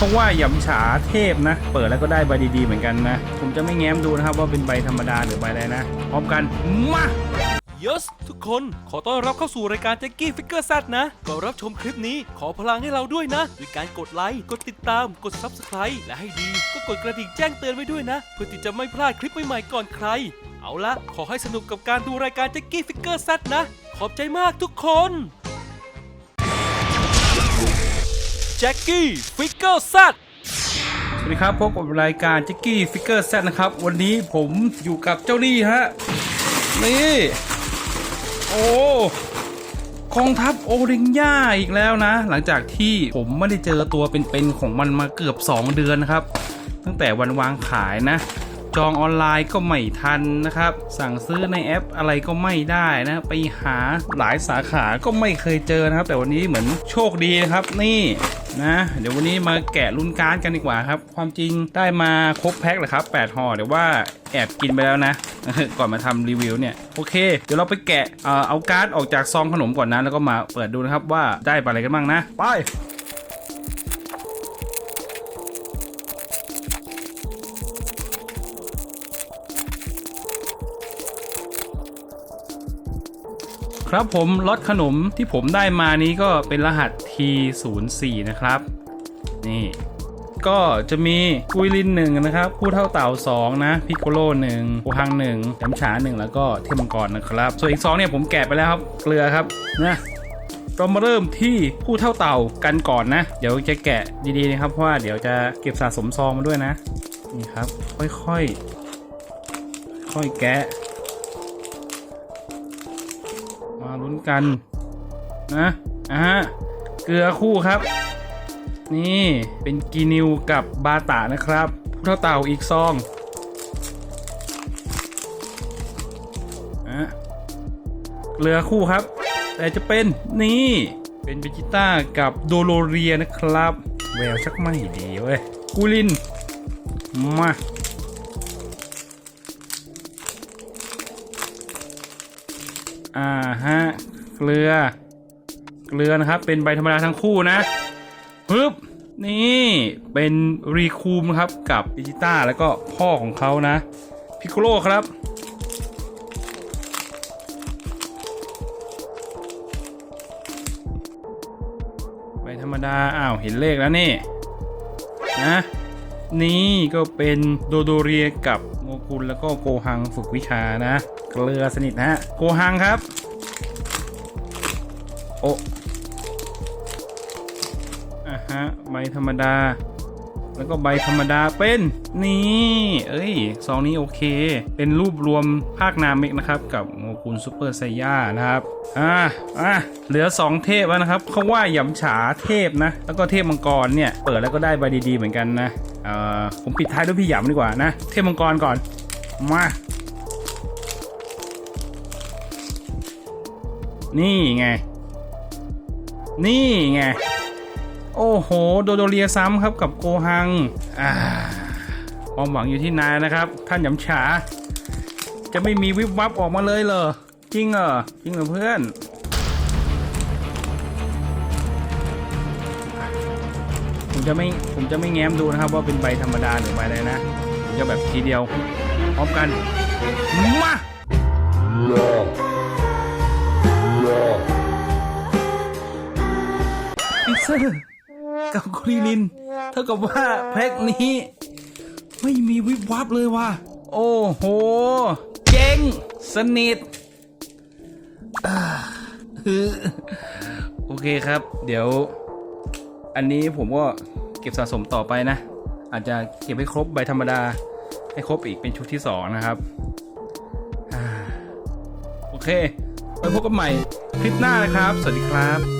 เขาว่าหยำฉาเทพนะ เปิดแล้วก็ได้ใบดีๆเหมือนกันนะ ผมจะไม่แง้มดูนะครับว่าเป็นใบธรรมดาหรือใบอะไรนะ พร้อมกัน มายสทุกคนขอต้อนรับเข้าสู่รายการแจ็ c กี้ฟิกเกอร์ซันะก่อนรับชมคลิปนี้ขอพลังให้เราด้วยนะด้วยการกดไลค์กดติดตามกด Subscribe และให้ดีก็กดกระดิ่งแจ้งเตือนไว้ด้วยนะ เพื่อที่จะไม่พลาดคลิปใหม่ๆก่อนใคร เอาละขอให้สนุกกับการดูรายการแจ็ c กี้ฟิกเกอร์ซันะ ขอบใจมากทุกคน แจ็คกี้ฟิกเกอร์ซัสวัสดีครับพบกับรายการแจ็กกี้ฟิกเกอร์แซตนะครับ วันนี้ผมอยู่กับเจ้านี่ฮะ นี่ โอ้กองทัพโอริงย่าอีกแล้วนะ หลังจากที่ผมไม่ได้เจอตัวเป็นๆของมันมาเกือบ 2 เดือนนะครับ ตั้งแต่วันวางขายนะ จองออนไลน์ก็ไม่ทันนะครับ สั่งซื้อในแอปอะไรก็ไม่ได้นะไปหาหลายสาขาก็ไม่เคยเจอนะครับ แต่วันนี้เหมือนโชคดีนะครับนี่นะเดี๋ยววันนี้มาแกะลุ้นการ์ดกันดีกว่าครับ ความจริงได้มาครบแพ็คเลยครับ8ห่อเดี๋ยวว่าแอบกินไปแล้วนะ ก่อนมาทำรีวิวเนี่ย โอเค เดี๋ยวเราไปแกะเอ่อเอาการ์ดออกจากซองขนมก่อนนะ แล้วก็มาเปิดดูนะครับว่าได้อะไรกันบ้างนะ ไป ครับผมรถขนมที่ผมได้มานี้ก็เป็นรหัส T04 นะครับ นี่ ก็จะมีกุยลินหนึ่งนะครับผู้เท่าเต่า 2 นะพิโกโลหนึ่งโอฮังหนึ่งแหมฉาหนึ่งแล้วก็เทมังกรนะครับ ส่วนอีก 2 เนี่ยผมแกะไปแล้วครับ เกลือครับนะเรามาเริ่มที่ผู้เท่าเต่ากันก่อนนะ เดี๋ยวจะแกะดีๆนะครับเพราะว่าเดี๋ยวจะเก็บสะสมซองมาด้วยนะ นี่ครับ ค่อยๆ ค่อยแกะ ลุ้นกันนะอะฮะเกลือคู่ครับ นี่เป็นกีนิวกับบาตานะครับผู้เท่าเต่าอีกซองอะเกลือคู่ครับ แต่จะเป็นนี่เป็นเบจิต้ากับโดโลเรียนะครับ แววชักไม่ดีเว้ยกูลินมา อ่าฮะ เกลือ เกลือนะครับ เป็นใบธรรมดาทั้งคู่นะปึ๊บ นี่เป็นรีคูมครับกับดิจิต้าแล้วก็พ่อของเขานะ พิโคโลครับใบธรรมดา อ้าว เห็นเลขแล้วนี่ นะ นี่ก็เป็นโดโดเรียกับโมกุลแล้วก็โกฮังฝึกวิชานะ เกลือสนิทนะฮะโกฮังครับ โอะอะฮะ ใบธรรมดา แล้วก็ใบธรรมดาเป็น นี่ เอ้ยซองนี้โอเค เป็นรูปรวมภาคนาเมกนะครับ กับโงกุลซูเปอร์ไซย่านะครับ อ่าอะเหลือ 2 เทพแล้วนะครับเขาว่าหยำฉาเทพนะ แล้วก็เทพมังกรเนี่ย เปิดแล้วก็ได้ใบดีๆเหมือนกันนะ เอ่อ ผมปิดท้ายด้วยพี่หยำดีกว่านะ เทพมังกรก่อน มา นี่ไง นี่ไง โอ้โห โดโดเรียซ้ำครับกับโกฮัง อ่า ความหวังอยู่ที่นายนะครับ ท่านหยำฉา จะไม่มีวิบวับออกมาเลยเหรอ จริงเหรอ จริงเหรอเพื่อนผมจะไม่ผมจะไม่แง้มดูนะครับว่าเป็นใบธรรมดาหรือใบอะไรนะผมจะแบบทีเดียวพร้อมกัน มา กับกรีลิน เท่ากับว่าแพ็คนี้ ไม่มีวิบวับเลยว่ะ โอ้โห เจ๋งสนิทโอเคครับ เดี๋ยว อันนี้ผมก็เก็บสะสมต่อไปนะ อาจจะเก็บให้ครบใบธรรมดา ให้ครบอีกเป็นชุดที่สองนะครับโอเค ไปพบกันใหม่คลิปหน้านะครับ สวัสดีครับ